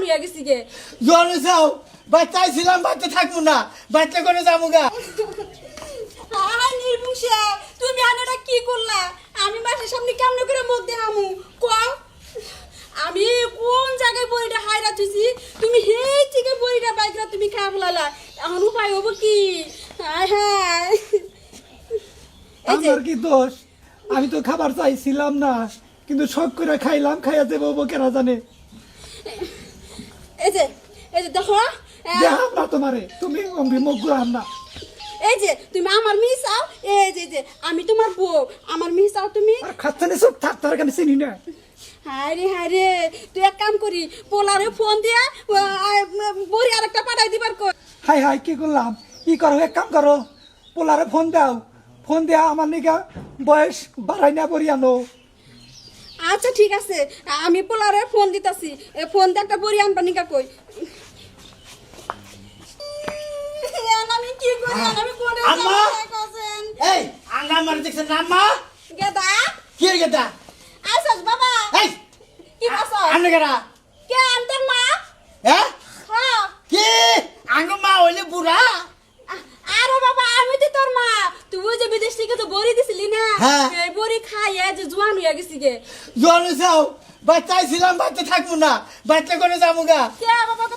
হইয়া গেছি গে। জোরে যাও। বাচ্চাই ছিলাম বাচ্চা থাকব না। বাচ্চা করে যাব গা। আয় নির্বংশে তুমি আনেরা কি করলা? আমি বাসার সামনে কেমনে করে মুখ দেখামু? ক? আমি কোন জায়গায় বইটা হাইরা থুইছি তুমি হেই থেকে বইটা বাইকরা তুমি খাই ফেলালা। এখন উপায় হব কি? হায় হায়। এই আমার কি দোষ? আমি তো খাবার চাইছিলাম না। কিন্তু শখ করে খাইলাম খাইয়া দেবো বউ কেনা জানে? এই যে এই যে দেখো দেখাম না তোমারে তুমি অম্বি মুখ ঘুরাম না। এই যে তুমি আমার মিসাও এই যে যে আমি তোমার বউ আমার মিসাও তুমি? আর খাচ্ছে না সব থাক তার কাছে চিনি না। হায় রে হায় রে তুই এক কাম করি পোলারে ফোন দিয়া বড়ি আরেকটা পাঠাই দিবার কর হাই হাই কি করলাম? কি করো এক কাম করো পোলারে ফোন দাও। ফোন দেয়া আমার নিকা বয়স বাড়াই না বরি আনো। আচ্ছা ঠিক আছে। আমি পোলারে ফোন দিতেছি। ফোন দিয়ে একটা বড়ি আনবা নিকা কই? আমি কি করি? আমি কোনে আম্মা! এই আঙ্গা মারি দেখছেন না আম্মা? গেদা? কি গেদা? আইসাস বাবা। এই কি বাস আন্নে গেরা কে আনতেন মা? হ্যাঁ কি আঙ্গ মা হইলে বুড়া আ- আরে বাবা আমি তো তোর তুই যে বিদেশ থেকে তো বড়ি দিছিলি না? হ্যাঁ। এই বড়ি খাইয়ে যে জোয়ান হইয়া গেছি গে। জোরে যাও বাচ্চাই ছিলাম বাচ্চা থাকব না। বাচ্চা করে যাব গা?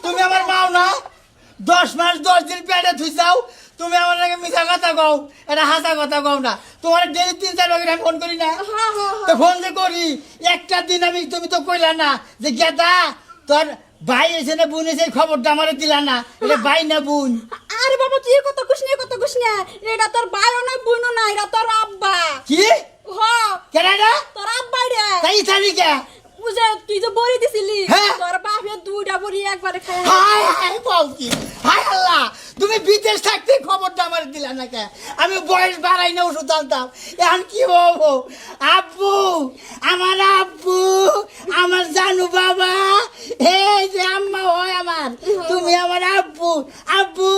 তুমি আমার মাও না? দশ মাস দশ দিন পেটে থুই যাও তুমি আমার নাকি মিশা কথা কও এটা হাসা কথা কও না। তোমার ডেলি তিন চার বাগে আমি ফোন করি না? হ্যাঁ হ্যাঁ তো ফোন যে করি একটা দিন আমি তুমি তো কইলা না যে গেদা তোর ভাই এসে না বোন এসে খবরটা আমার দিলা না। এটা ভাই না বোন? আরে বাবা তুই কত কুছ নিয়ে কত কুছ না। এটা তোর ভাইও না বোনও না এটা তোর আব্বা। কি? হ। কেনাডা তোর আব্বা রে। তাই তারিখে বুঝে তুই যে বড়ি দিছিলি হ্যাঁ। তোর বাপে দুইটা বড়ি একবারে খাই হাই হাই বল কি? হাই আল্লাহ তুমি বিদেশ থাকতে খবরটা আমার দিলা না কে? আমি বয়স বাড়াই না ওষুধ আনতাম। এখন কি হব? আব্বু আমার আব্বু আমার জানু বাবা এই যে আম্মা হয় আমার। তুমি আমার আব্বু। আব্বু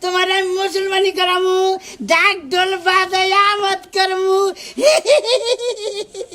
তোমার আমি মুসলমানি করামু। ডাক ঢোল বাজাই আমদ করমু।